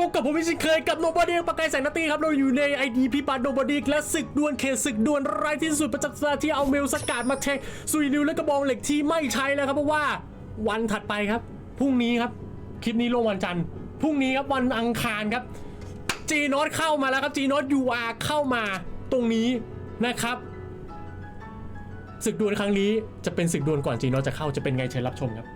พบกับผมอีกเช่นเคยกับโนบอดี้ประกายแสงนาตีครับ เราอยู่ในไอดีพี่ปัดโนบอดี้และศึกดวลเขตศึกดวลร้ายที่สุดประจักษ์ที่เอาเมลสกัดมาแทงซุยนิวและกระบองเหล็กที่ไม่ใช้แล้วครับ เพราะว่าวันถัดไปครับ พรุ่งนี้ครับ คลิปนี้ลงวันจันทร์พรุ่งนี้ครับวันอังคารครับจีนอตเข้ามาแล้วครับจีนอตยูอาเข้ามาตรงนี้นะครับศึกดวลครั้งนี้จะเป็นศึกดวลก่อนจีนอตจะเข้าจะเป็นไงเชิญรับชมครับ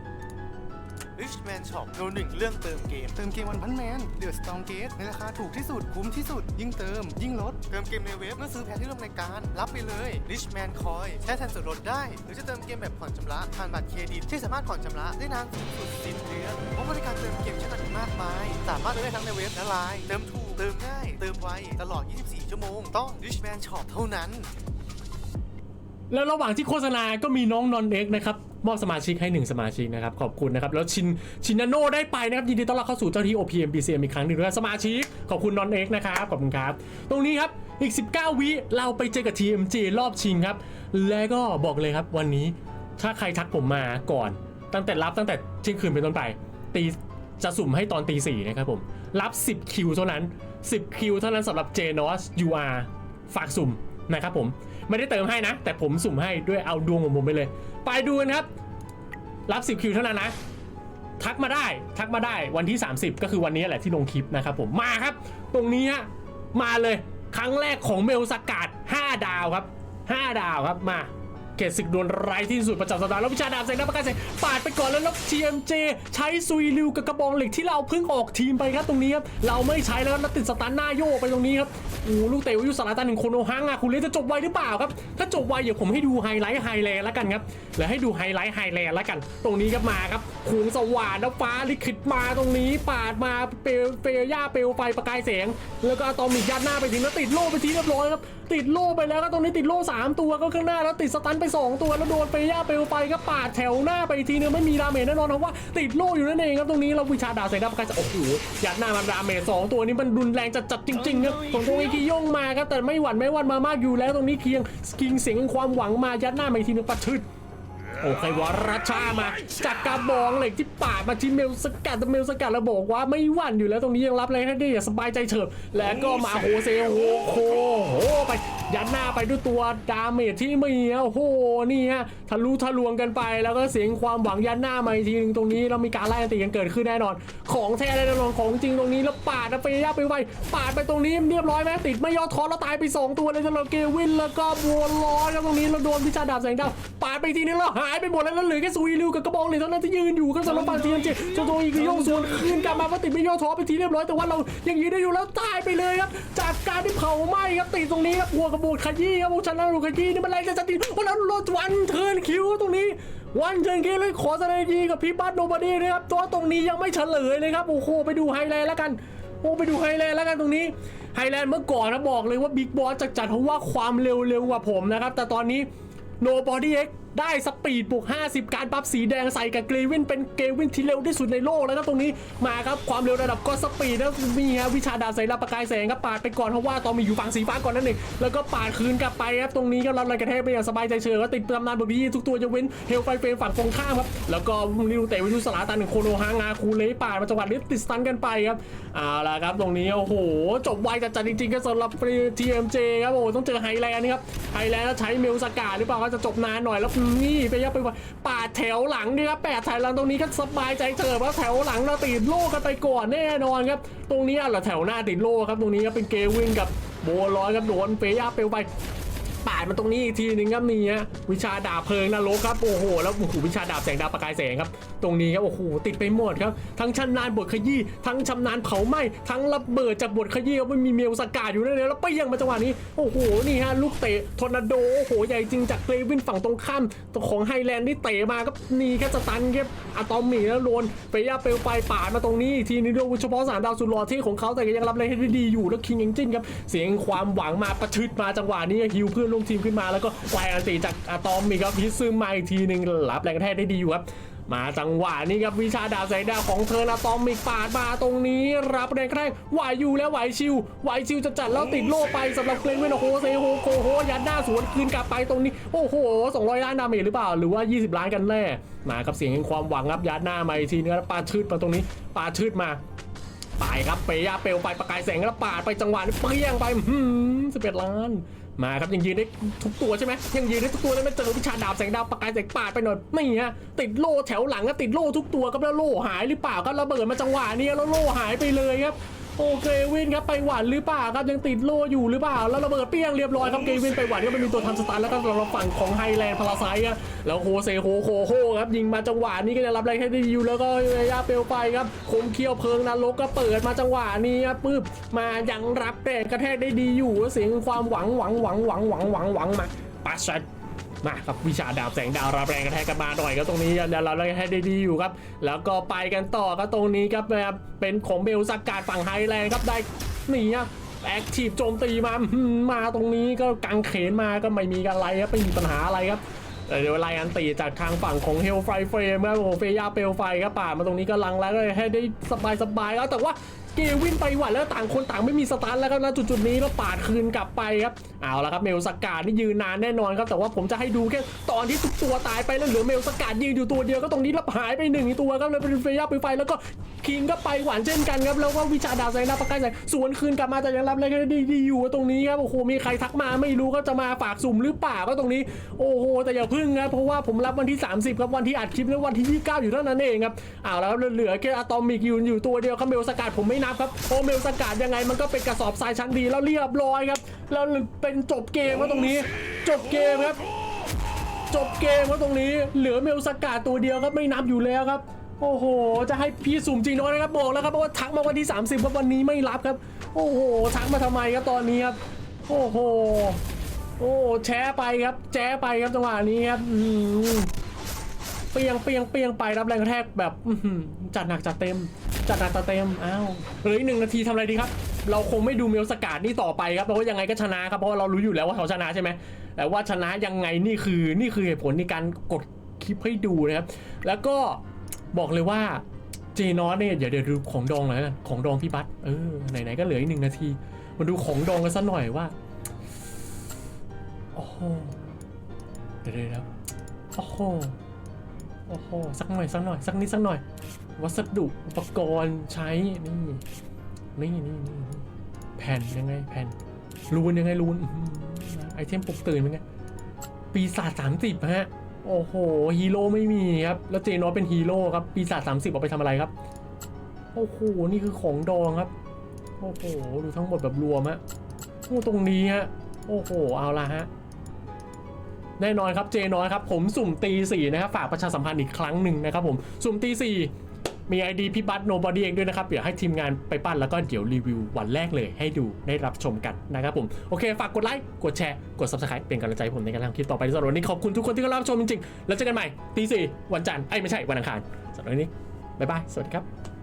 Richman Shop โนหนึ่งเรื่องเติมเกม เติมเกมวันพันแมนเดือดสตองเกตในราคาถูกที่สุด คุ้มที่สุด ยิ่งเติม ยิ่งลด เติมเกมในเว็บเมื่อซื้อแพ็คที่ร่วมรายการ รับไปเลย Richman Coin ใช้แทนส่วนลดได้ หรือจะเติมเกมแบบผ่อนชำระผ่านบัตรเครดิตที่สามารถผ่อนชำระได้นานสูงสุด10เดือนเพราะบริการเติมเกมชั้นนำมากมาย สามารถเติมได้ทั้งในเว็บและไลน์เติมถูกเติมง่ายเติมไวตลอด 24 ชั่วโมงต้อง Richman Shop เท่านั้น แล้วระหว่างที่โฆษณาก็มีน้องนอนเอ็กนะครับ มอบสมาชิกให้หนึ่งสมาชิกนะครับ ขอบคุณนะครับ แล้วชินชินาโนได้ไปนะครับ ยินดีต้อนรับเข้าสู่เจ้าที่ OPM BCM อีกครั้งหนึ่งด้วยสมาชิก ขอบคุณนอนเอ็กนะครับ ขอบคุณครับ ตรงนี้ครับ อีก 19 วิเราไปเจอกับ TMJ รอบชิงครับ และก็บอกเลยครับวันนี้ถ้าใครทักผมมาก่อน ตั้งแต่รับตั้งแต่เที่ยงคืนเป็นต้นไปตีจะสุ่มให้ตอนตีสี่นะครับผม รับ 10 คิวเท่านั้น 10 คิวเท่านั้นสำหรับ JNOS UR ฝากสุ่ม นะครับผมไม่ได้เติมให้นะ แต่ผมสุ่มให้ด้วยเอาดวงของผมไปเลย ไปดูกันครับ รับ 10 คิวเท่านั้นนะ ทักมาได้ทักมาได้วันที่ 30 ก็คือวันนี้แหละที่ลงคลิปนะครับผมมาครับ ตรงนี้ฮะมาเลยครั้งแรกของเมลสกัด5ดาวครับ 5 ดาวครับมา เกตศึกดวลไรายที่สุดประจำสัปดาห์แล้ววิชาดาบแสงหน้าประกายแสงปาดไปก่อนแล้วแล้ว TMJ ใช้ซุยริวกับกระบองเหล็กที่เราเพิ่งออกทีมไปครับตรงนี้ครับเราไม่ใช้แล้วครับแล้วติดสตาร์หน้าโยกไปตรงนี้ครับโอ้ลูกเตะวิยุสาราตาหนึ่งโคโนฮังอะคุณเลสจะจบไวหรือเปล่าครับ ถ้าจบไวเดี๋ยวผมให้ดูไฮไลท์ไฮแลนด์แล้วกันครับแล้วให้ดูไฮไลท์ไฮแลนด์แล้วกัน ตรงนี้ครับมาครับขูงสว่านแล้วฟ้าลิขิตมาตรงนี้ปาดมาเปลวเปลวย่าเปลวไฟประกายแสงแล้วก็อะตอมิกยัดหน้าไปถึงแล้วติดโล่ไปทีเรียบร้อยครับติดโล่ไปแล้วก็ตรงนี้ติดโล่สามตัวก็ข้างหน้าแล้วติดสตันไปสองตัวแล้วโดนเปย่าเปลวไฟก็ปาดแถวหน้าไปอีกทีนึงไม่มีดาเมจแน่นอนเพราะว่าติดโล่อยู่นั่นเองครับตรงนี้เราวิชาดาบใส่ดับกายแสงโอ้โหยัดหน้ามันดาเมจสองตัวนี้มันรุนแรงจัดๆจริงๆครับของตรงนี้คีย่งมาครับแต่ไม่หวั่นไม่หวั่นมามากอยู่แล้วตรงนี้เคียงสกิงเสียงความหวังมายัดหน้ามาอีกทีนึงปัดชึด โอเควรัชชามา จากกระบองเหล็กที่ปาดมาที่เมลสกัดแต่เมลสกัดแล้วบอกว่าไม่หวั่นอยู่แล้วตรงนี้ยังรับอะไรให้ได้อย่างสบายใจเฉิบแล้วก็มาโฮเซโฮโคโหไปยัดหน้าไปด้วยตัวดาเมจที่มีโอ้โหนี่ฮะทะลุทะลวงกันไป แล้วก็เสียงความหวังยัดหน้ามาอีกทีหนึงตรงนี้เรามีการไล่ตีกันเกิดขึ้นแน่นอน ของแท้แน่นอนของจริงตรงนี้แล้วปาดไปย่าไปไวปาดไปตรงนี้เรียบร้อยไหมติดไม่ย่อท้อแล้วตายไปสองตัวเลยสำหรับเกวินแล้วก็บัวลอยแล้วตรงนี้เราโดนพิชาดาบแสงดาวปาดไปทีนึงแล้วหาายไปหมดแล้วแล้วเหลือแค่ซุยริวกับกระบองเหลยเท่านั้นที่ยืนอยู่ก็สำหรับฝั่งทีมเจเจ้าตัวอีกโยกส่วนคืนกลับมาว่าติดไม่ย่อท้อไปทีเรียบร้อยแต่ว่าเรายังยืนได้อยู่แล้วตายไปเลยครับจากการที่เผาไหม้ครับติดตรงนี้ครับหัวกระโบดขยี้ครับพวกฉันนั่งดูขยี้นี่มันอะไรจะจะติดว่าแล้วรถวันเทิร์นคิวตรงนี้วันเทิร์นคิวเลยขอแสดงดีกับพี่บัตโนบอดี้นะครับตัวตรงนี้ยังไม่เฉลยเลยครับโอ้โหไปดูไฮไลท์แล้วกันโอ้ไปดูไฮแลนด์แล้วกันตรงนี้ไฮแลนด์เมื่อก่อนนะบอกเลยว่าบิ๊กบอสจัดจัดเพราะว่าความเร็วเร็วกว่าผมนะครับ แต่ตอนนี้โนบอดี้เอ็ก ได้สปีดบวก 50 การปรับสีแดงใส่กับเกวินเป็นเกวินที่เร็วที่สุดในโลกแล้วครับตรงนี้มาครับความเร็วระดับก็สปีดนะมีฮะวิชาดาบใส่รับประกายแสงครับปาดไปก่อนเพราะว่าตอนมีอยู่ฝั่งสีฟ้าก่อนนั่นเองแล้วก็ปาดคืนกลับไปครับตรงนี้ก็รับอะไรกระแทกไปอย่างสบายใจเฉยก็ติดตำนานบทนี้ทุกตัวจะเว้นเฮลไฟเฟรมฝั่งตรงข้ามครับแล้วก็นิวเตะวิทุสลาตันหนึ่งโคโนฮางาคูเลปาดมาจังหวัดลิฟติดสตันกันไปครับเอาละครับตรงนี้โอ้โหจบไวจัดๆจริงๆก็สำหรับ TMJ ครับโอ้ต้องเจอไฮแลนด์นี่ครับไฮแลนด์ใช้เมลสกาหรือเปล่าก็จะจบนานหน่อยแล้วนี่ไปยับไปว่าปาแถวหลังนี่ครับแปดแถวหลังตรงนี้ก็สบายใจเจอว่าแถวหลังเราติดโลกกันไปก่อนแน่นอนครับตรงนี้อะเหรอแถวหน้าติดโลกครับตรงนี้ก็เป็นเกวินกับโบลอยครับโดนเฟย่าเปลวไป ปาดมาตรงนี้อีกทีนึงครับนี่ฮะวิชาดาบเพลิงนรกครับโอ้โหแล้วโอ้โหวิชาดาบแสงดาวประกายแสงครับ ตรงนี้ครับโอ้โหติดไปหมดครับทั้งชำนาญบทขยี้ทั้งชำนาญเผาไหม้ทั้งระเบิดจากบทขยี้ครับไม่มีเมลสกาดอยู่นั่นเลยแล้วเปี้ยงมาจังหวะนี้โอ้โหนี่ฮะลูกเตะทอร์นาโดโอ้โหใหญ่จริงจากเกรวินฝั่งตรงข้ามตัวของไฮแลนด์ที่เตะมาครับนี่แค่สตันครับอะตอมมี่แล้วโดนเฟย่าเปลวไฟปาดมาตรงนี้ทีนึงด้วยเฉพาะสามดาวสุดหล่อที่ของเขาแต่ก็ยังรับอะไรให้ได้ดีอยู่แล้วคิงยังจิ้นครับเสียงความหวังมาประชดมาจังหวะนี้ฮิวเพื่อนร่วมทีมขึ้นมาแล้วก็ไวอันติจากอะตอมมีครับพิซซึมมาอีกทีหนึ่งรับแรงกระแทกได้ดีอยู่ครับมาจังหวะนี้ครับวิชาดาบแสงดาของเธออะตอมมีปาดมาตรงนี้ รับแรงกระแทกไหวอยู่แล้วไหวชิวไหวชิวจะจัดแล้วติดโล่ไปสำหรับเกรนเวนโฮเซโฮโคโฮยัดหน้าสวนคืนกลับไปตรงนี้ โอ้โห 200 ล้านดาเมจหรือเปล่า หรือว่า 20 ล้านกันแน่มาครับเสียงแห่งความหวังครับยัดหน้ามาอีกทีนึงแล้วปาชืดมาตรงนี้ปาชืดมาไปครับเปยาเปลวไฟประกายแสงแล้วปาดไปจังหวะนี้เปรี้ยงไปสิบเอ็ดล้าน มาครับยังยืนได้ทุกตัวใช่ไหมยังยืนได้ทุกตัวเลยไม่เจอวิชาดาบแสงดาวประกายแสงปาดไปหน่อยไม่ฮะติดโล่แถวหลังก็ติดโล่ทุกตัวครับแล้วโล่หายหรือเปล่าครับระเบิดมาจังหวะนี้แล้วโล่หายไปเลยครับ โอเควินครับไปหวานหรือเปล่าครับยังติดโล่อยู่หรือเปล่า แล้วระเบิดเปี้ยงเรียบร้อยครับเกวินไปหวานก็ไม่มีตัวทำสตาร์แล้วก็เราฝั่งของไฮแลนด์พาราไซต์แล้วโฮเซโฮโคโฮครับยิงมาจังหวะนี้ก็จะรับแรงแค่ดีอยู่แล้วก็เยาเปลวไฟครับคมเคี้ยวเพลิงนรกก็เปิดมาจังหวะนี้ครับปึ๊บมายังรับแรงกระแทกได้ดีอยู่เสียงความหวังหวังหวังหวังหวังหวังหวังมาปัสชัด มาครับวิชาดาบแสงดาวรับแรงกระแทกกันมาหน่อยก็ตรงนี้เดี๋ยวเราแรงกระแทกได้ดีอยู่ครับ แล้วก็ไปกันต่อก็ตรงนี้ครับแบบเป็นของเบลสกัดฝั่งไฮแลนด์ครับได้หนีครับแอคทีฟโจมตีมา มาตรงนี้ก็กังเขนมาก็ไม่มีอะไรครับไม่มีปัญหาอะไรครับเดี๋ยวไลอันตีจากทางฝั่งของเฮลไฟเฟรมครับโอ้โหเฟย่าเปลไฟครับป่ามาตรงนี้ก็ลังแล้วก็ให้ได้สบายสบายๆแล้วแต่ว่า เกวินไปหวัดแล้วต่างคนต่างไม่มีสตาร์แล้วครับณจุดๆนี้แล้วปาดคืนกลับไปครับเอาละครับเมลสกาดนี่ยืนนานแน่นอนครับแต่ว่าผมจะให้ดูแค่ตอนที่ทุกตัวตายไปแล้วเหลือเมลสกาดยืนอยู่ตัวเดียวก็ตรงนี้แล้วหายไปหนึ่งตัวครับเลยเป็นเฟย่าไปไฟแล้วก็คิงก็ไปหวานเช่นกันครับแล้วก็วิชาดาวแสงดาประกายแสงสวนคืนกลับมาแต่ยังรับอะไรก็ดีดีอยู่ตรงนี้ครับโอ้โหมีใครทักมาไม่รู้ก็จะมาฝากสุ่มหรือเปล่าก็ตรงนี้ โอ้โหแต่อย่าพึ่งครับเพราะว่าผมรับวันที่ 30ครับวันที่อัดคลิปแล้ววันที่ 29 อยู่เท่านั้นเองครับเอาแล้วเหลือแค่อะตอมิกยืนอยู่ตัวเดียวครับเมลสกัดผมไม่นับครับโอเมลสกัดยังไงมันก็เป็นกระสอบทรายชั้นดีแล้วเรียบร้อยครับ แล้วเป็นจบเกมครับตรงนี้ จบเกมครับ จบเกมครับตรงนี้ เหลือเมลสกัดตัวเดียวครับไม่นับอยู่แล้วครับ โอ้โห จะให้พี่สุ่มจริงน้อยนะครับบอกแล้วครับเพราะว่าทักมาวันที่ 30ครับวันนี้ไม่รับครับ โอ้โหทักมาทำไมครับตอนนี้ครับโอ้โหโอ้แชร์ไปครับแชร์ไปครับจังหวะนี้ครับอื้อหือ เปียงเปียงเปียงไปรับแรงกระแทกแบบจัดหนักจัดเต็ม จัดหนักจัดเต็มอ้าวเหลืออีกหนึ่งนาทีทำอะไรดีครับ เราคงไม่ดูเมลสกาดนี่ต่อไปครับเพราะว่ายังไงก็ชนะครับเพราะเรารู้อยู่แล้วว่าเขาชนะใช่ไหมแต่ว่าชนะยังไงนี่คือนี่คือเหตุผลในการกดคลิปให้ดูนะครับ แล้วก็บอกเลยว่าเจนอสเนี่ยเดี๋ยวเดี๋ยวดูของดองหน่อยกันของดองพี่บัตเออไหนๆก็เหลืออีกหนึ่งนาทีมาดูของดองกันสักหน่อยว่าโอ้โหเดี๋ยวเดี๋ยวเดี๋ยวโอ้โห โอ้โห สักหน่อยสักหน่อย สักนิดสักหน่อย วัสดุอุปกรณ์ใช้ นี่ นี่นี่นี่แผ่นยังไงแผ่นรูนยังไงรูนไอเทมปลุกตื่นเป็นไง ปีศาจสามสิบฮะ โอ้โห ฮีโร่ไม่มีครับ แล้วเจนอสเป็นฮีโร่ครับ ปีศาจสามสิบเอาไปทำอะไรครับ โอ้โห นี่คือของดองครับ โอ้โห ดูทั้งหมดแบบรวมฮะโอ้ตรงนี้ฮะ โอ้โห เอาละฮะ แน่นอนครับเจน้อยครับผมสุ่มตีสี่นะครับฝากประชาสัมพันธ์อีกครั้งหนึ่งนะครับผมสุ่มตีสี่มี ID พี่บัตโนบอดี้เองด้วยนะครับ เดี๋ยวให้ทีมงานไปปั้นแล้วก็เดี๋ยวรีวิววันแรกเลยให้ดูได้รับชมกันนะครับผม โอเค ฝากกดไลค์ กดแชร์ กด subscribe เป็นกำลังใจผมในการทำคลิปต่อไปสำหรับวันนี้ขอบคุณทุกคนที่เข้ารับชมจริงๆ แล้วเจอกันใหม่ตีสี่วันจันทร์ไอ้ไม่ใช่วันอังคารสำหรับวันนี้บ๊ายบายสวัสดีครับ